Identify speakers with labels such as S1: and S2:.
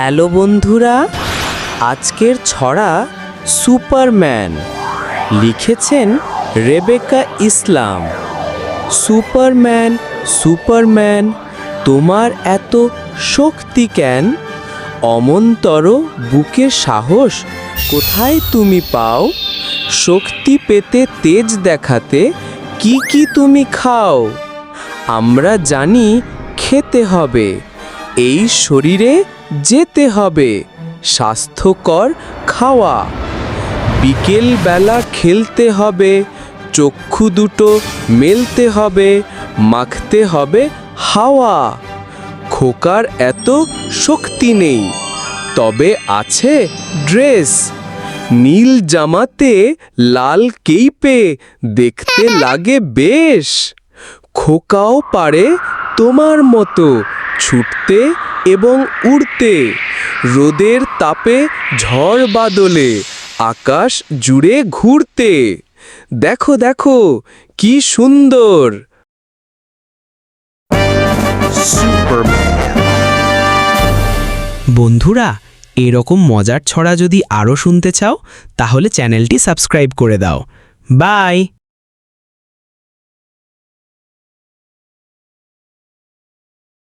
S1: Hello বন্ধুরা, আজকের ছড়া সুপারম্যান। লিখেছেন রেবেকা ইসলাম। সুপারম্যান সুপারম্যান, তোমার এত শক্তি কেন? অমন্তর বুকে সাহস কোথায় তুমি পাও? শক্তি পেতে তেজ দেখাতে কি কি তুমি খাও? আমরা জানি খেতে হবে। এই শরীরে যেতে হবে। স্বাস্থ্যকর খাওয়া। বিকেল বেলা খেলতে হবে, চক্ষু দুটো মেলতে হবে, মাখতে হবে হাওয়া। খোকার এত শক্তি নেই। তবে আছে ড্রেস। নীল জামাতে লাল কেইপে দেখতে লাগে বেশ। খোকাও পারে তোমার মতো ছুটতে এবং উড়তে। রোদের তাপে ঝড় বাদলে আকাশ জুড়ে ঘুরতে। দেখো দেখো, কি সুন্দর।
S2: বন্ধুরা, এরকম মজার ছড়া যদি আরও শুনতে চাও, তাহলে চ্যানেলটি সাবস্ক্রাইব করে দাও। বাই!